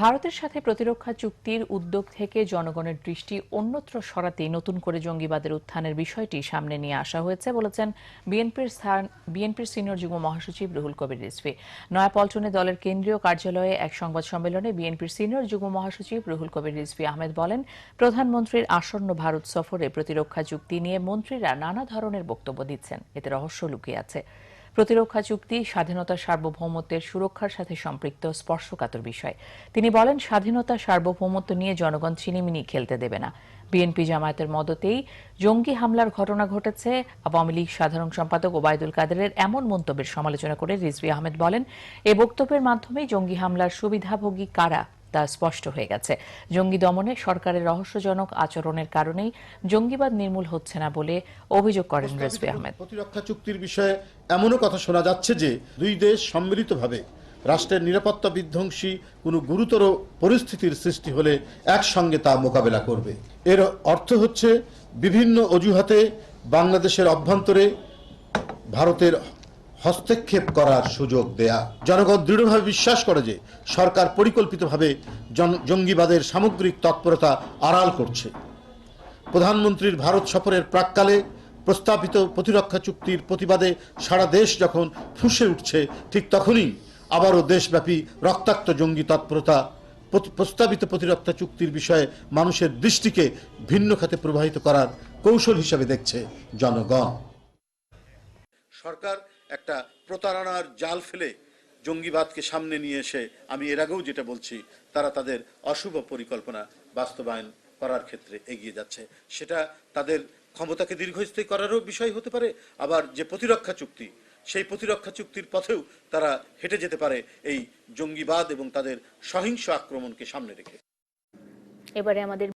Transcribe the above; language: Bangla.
ভারতের সাথে প্রতিরক্ষা চুক্তির উদ্যোগ থেকে জনগণের দৃষ্টি অন্যত্র সরাতেই নতুন করে জঙ্গিবাদের উত্থানের বিষয়টি সামনে নিয়ে আসা হয়েছে, বলেছেন বিএনপির স্থান, বিএনপির সিনিয়র যুগ্ম মহাসচিব রুহুল কবির রিজভি। নয়াপল্টনে দলের কেন্দ্রীয় কার্যালয়ে এক সংবাদ সম্মেলনে বিএনপির সিনিয়র যুগ্ম মহাসচিব রুহুল কবির রিজভী আহমেদ বলেন, প্রধানমন্ত্রীর আসন্ন ভারত সফরে প্রতিরক্ষা চুক্তি নিয়ে মন্ত্রীরা নানা ধরনের বক্তব্য দিচ্ছেন, এতে রহস্য লুকিয়ে আছে। প্রতিরক্ষা চুক্তি, স্বাধীনতা সার্বভৌমত্বের সুরক্ষার সাথে সম্পৃক্ত স্পর্শকাতর বিষয়। তিনি বলেন, স্বাধীনতা সার্বভৌমত্ব নিয়ে জনগণ চিনিমিনি খেলতে দেবে না। বিএনপি জামায়াতের মদতেই জঙ্গি হামলার ঘটনা ঘটেছে। আওয়ামী লীগ সাধারণ সম্পাদক ওবায়দুল কাদেরের এমন মন্তব্যের সমালোচনা করে রিজভী আহমেদ বলেন, এ বক্তব্যের মাধ্যমে জঙ্গি হামলার সুবিধাভোগী কারা? তা স্পষ্ট হয়ে গেছে। জঙ্গি দমনে সরকারের রহস্যজনক আচরণের কারণেই জঙ্গিবাদ নির্মূল হচ্ছে না বলে অভিযোগ করেন রিজভী আহমেদ। প্রতিরক্ষা চুক্তির বিষয়ে এমনও কথা শোনা যাচ্ছে যে দুই দেশ সম্মিলিতভাবে রাষ্ট্রের নিরাপত্তা বিধ্বংসী কোনো গুরুতর পরিস্থিতির সৃষ্টি হলে একসঙ্গে তা মোকাবেলা করবে। এর অর্থ হচ্ছে বিভিন্ন অজুহাতে বাংলাদেশের অভ্যন্তরে ভারতের হস্তক্ষেপ করার সুযোগ দেয়া। জনগণ দৃঢ়ভাবে বিশ্বাস করে যে সরকার পরিকল্পিতভাবে জঙ্গিবাদের সামগ্রিক তৎপরতা আড়াল করছে। প্রধানমন্ত্রীর ভারত সফরের প্রাককালে প্রস্তাবিত প্রতিরক্ষা চুক্তির প্রতিবাদে সারা দেশ যখন ফুঁসে উঠছে, ঠিক তখনই আবারও দেশব্যাপী রক্তাক্ত জঙ্গি তৎপরতা প্রস্তাবিত প্রতিরক্ষা চুক্তির বিষয়ে মানুষের দৃষ্টিকে ভিন্ন খাতে প্রবাহিত করার কৌশল হিসেবে দেখছে জনগণ। সরকার একটা প্রতারণার জাল ফেলে জঙ্গিবাদকে সামনে নিয়ে এসে আমি এর আগেও যেটা বলছি, তারা তাদের অশুভ পরিকল্পনা বাস্তবায়ন করার ক্ষেত্রে এগিয়ে যাচ্ছে। সেটা তাদের ক্ষমতাকে দীর্ঘস্থায়ী করারও বিষয় হতে পারে, আবার যে প্রতিরক্ষা চুক্তি, সেই প্রতিরক্ষা চুক্তির পথেও তারা হেঁটে যেতে পারে এই জঙ্গিবাদ এবং তাদের সহিংস আক্রমণকে সামনে রেখে। এবারে আমাদের